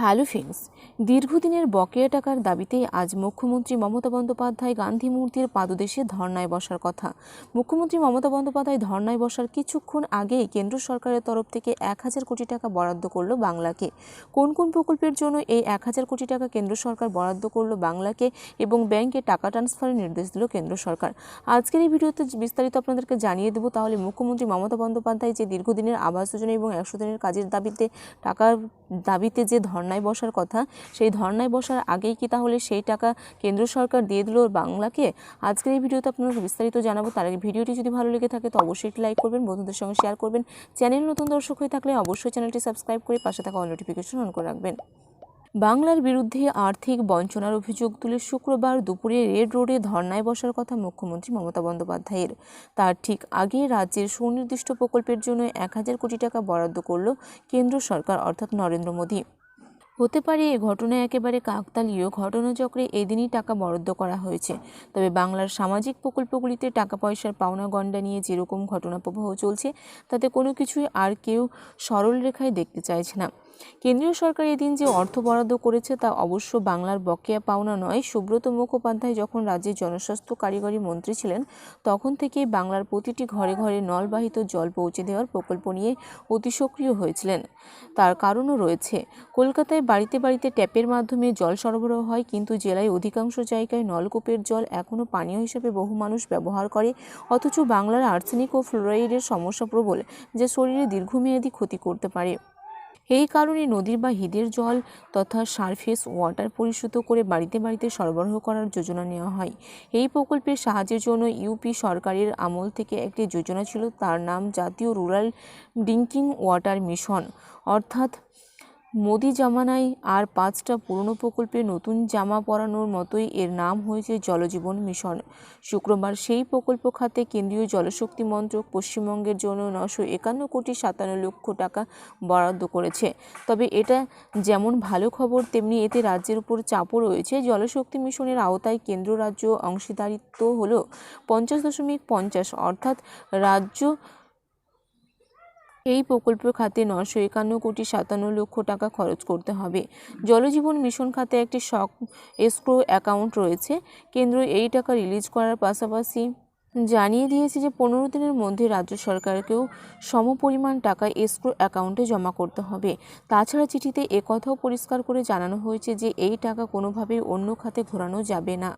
Hello friends দীর্ঘদিনের বকেয়া টাকার দাবিতে আজ মুখ্যমন্ত্রী মমতা বন্দ্যোপাধ্যায় গান্ধী মূর্তির পাদদেশে ধর্নায় বসার কথা। মুখ্যমন্ত্রী মমতা বন্দ্যোপাধ্যায় ধর্নায় বসার কিছুক্ষণ আগেই কেন্দ্র সরকারের তরফ থেকে এক হাজার কোটি টাকা বরাদ্দ করল বাংলাকে। কোন কোন প্রকল্পের জন্য এই এক হাজার কোটি টাকা কেন্দ্র সরকার বরাদ্দ করল বাংলাকে এবং ব্যাংকে টাকা ট্রান্সফারের নির্দেশ দিল কেন্দ্র সরকার? আজকের এই ভিডিওতে বিস্তারিত আপনাদেরকে জানিয়ে দেবো, তাহলে মুখ্যমন্ত্রী মমতা বন্দ্যোপাধ্যায় যে দীর্ঘদিনের আবাস যোজনা এবং একশো দিনের কাজের দাবিতে টাকার দাবিতে যে ধর্নায় বসার কথা, সেই ধর্নায় বসার আগেই কি তাহলে সেই টাকা কেন্দ্র সরকার দিয়ে দিল বাংলাকে? আজকের এই ভিডিওতে আপনারা বিস্তারিত জানাব। তার আগে ভিডিওটি যদি ভালো লেগে থাকে তো অবশ্যই লাইক করবেন, বন্ধুদের সঙ্গে শেয়ার করবেন। চ্যানেল নতুন দর্শক হয়ে থাকলে অবশ্যই চ্যানেলটি সাবস্ক্রাইব করে পাশে থাকা অল নোটিফিকেশন অন করে রাখবেন। বাংলার বিরুদ্ধে আর্থিক বঞ্চনার অভিযোগ তুলে শুক্রবার দুপুরে রেড রোডে ধর্নায় বসার কথা মুখ্যমন্ত্রী মমতা বন্দ্যোপাধ্যায়ের। তার ঠিক আগে রাজ্যের সুনির্দিষ্ট প্রকল্পের জন্য এক হাজার কোটি টাকা বরাদ্দ করল কেন্দ্র সরকার, অর্থাৎ নরেন্দ্র মোদী। হতে পারে এ ঘটনা একেবারে কাকতালীয় ঘটনাচক্রে এদিনই টাকা বরাদ্দ করা হয়েছে। তবে বাংলার সামাজিক প্রকল্পগুলিতে টাকা পয়সার পাওনা গণ্ডা নিয়ে যেরকম ঘটনা প্রবাহ চলছে, তাতে কোনো কিছুই আর কেউ সরল রেখায় দেখতে চাইছে না। কেন্দ্রীয় সরকার এদিন যে অর্থ বরাদ্দ করেছে তা অবশ্য বাংলার বকেয়া পাওনা নয়। সুব্রত মুখোপাধ্যায় যখন রাজ্যের জনস্বাস্থ্য কারিগরি মন্ত্রী ছিলেন, তখন থেকেই বাংলার প্রতিটি ঘরে ঘরে নলবাহিত জল পৌঁছে দেওয়ার প্রকল্প নিয়ে অতি সক্রিয় হয়েছিলেন। তার কারণও রয়েছে। কলকাতায় বাড়িতে বাড়িতে ট্যাপের মাধ্যমে জল সরবরাহ হয়, কিন্তু জেলায় অধিকাংশ জায়গায় নলকূপের জল এখনও পানীয় হিসেবে বহু মানুষ ব্যবহার করে, অথচ বাংলার আর্সেনিক ও ফ্লোরাইডের সমস্যা প্রবল, যা শরীরে দীর্ঘমেয়াদী ক্ষতি করতে পারে। এই কারণে নদীর বা হিদের জল তথা সারফেস ওয়াটার পরিশুদ্ধ করে বাড়িতে বাড়িতে সরবরাহ করার যোজনা নেওয়া হয়। এই প্রকল্পের সাহায্যের জন্য ইউপি সরকারের আমল থেকে একটি যোজনা ছিল, তার নাম জাতীয় রুরাল ড্রিঙ্কিং ওয়াটার মিশন অর্থাৎ মোদি জামানায় আর পাঁচটা পুরনো প্রকল্পে নতুন জামা পরানোর মতোই এর নাম হয়েছে জলজীবন মিশন। শুক্রবার সেই প্রকল্প খাতে কেন্দ্রীয় জলশক্তি মন্ত্রক পশ্চিমবঙ্গের জন্য নশো একান্ন কোটি সাতান্ন লক্ষ টাকা বরাদ্দ করেছে। তবে এটা যেমন ভালো খবর, তেমনি এতে রাজ্যের উপর চাপও রয়েছে। জলশক্তি মিশনের আওতায় কেন্দ্র রাজ্য অংশীদারিত্ব হল পঞ্চাশ দশমিক পঞ্চাশ, অর্থাৎ রাজ্য এই প্রকল্প খাতে নশো একান্ন কোটি সাতান্ন লক্ষ টাকা খরচ করতে হবে। জলজীবন মিশন খাতে একটি শক এসক্রো অ্যাকাউন্ট রয়েছে। কেন্দ্র এই টাকা রিলিজ করার পাশাপাশি জানিয়ে দিয়েছে যে, পনেরো দিনের মধ্যে রাজ্য সরকারকেও সমপরিমাণ টাকা এসক্রো অ্যাকাউন্টে জমা করতে হবে। তাছাড়া চিঠিতে একথাও পরিষ্কার করে জানানো হয়েছে যে, এই টাকা কোনোভাবেই অন্য খাতে ঘোরানো যাবে না।